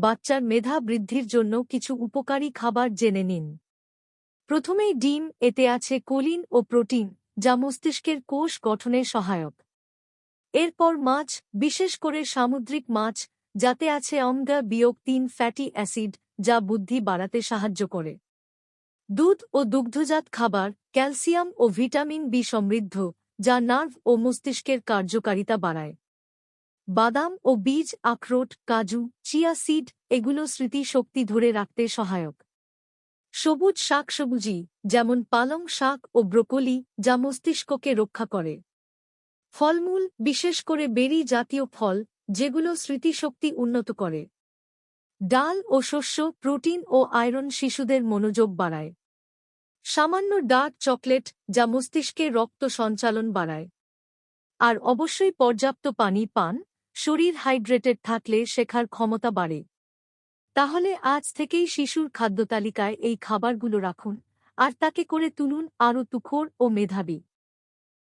বাচ্চার মেধা বৃদ্ধির জন্য কিছু উপকারী খাবার জেনে নিন। প্রথমেই ডিম, এতে আছে কোলিন ও প্রোটিন, যা মস্তিষ্কের কোষ গঠনে সহায়ক। এরপর মাছ, বিশেষ করে সামুদ্রিক মাছ, যাতে আছে অমগা বিয়োগ তিন ফ্যাটি অ্যাসিড, যা বুদ্ধি বাড়াতে সাহায্য করে। দুধ ও দুগ্ধজাত খাবার, ক্যালসিয়াম ও ভিটামিন বি সমৃদ্ধ, যা নার্ভ ও মস্তিষ্কের কার্যকারিতা বাড়ায়। বাদাম ও বীজ, আখরোট, কাজু, চিয়া সিড এগুলো স্মৃতিশক্তি ধরে রাখতে সহায়ক। সবুজ শাকসবুজি যেমন পালং শাক ও ব্রোকলি, যা মস্তিষ্ককে রক্ষা করে। ফলমূল, বিশেষ করে বেরি জাতীয় ফল, যেগুলো স্মৃতিশক্তি উন্নত করে। ডাল ও শস্য, প্রোটিন ও আয়রন শিশুদের মনোযোগ বাড়ায়। সামান্য ডার্ক চকলেট, যা মস্তিষ্কে রক্ত সঞ্চালন বাড়ায়। আর অবশ্যই পর্যাপ্ত পানি পান। শরীর হাইড্রেটেড থাকলে শেখার ক্ষমতা বাড়ে। তাহলে আজ থেকেই শিশুর খাদ্য তালিকায় এই খাবারগুলো রাখুন, আর তাকে করে তুলুন আরও তুখোর ও মেধাবী।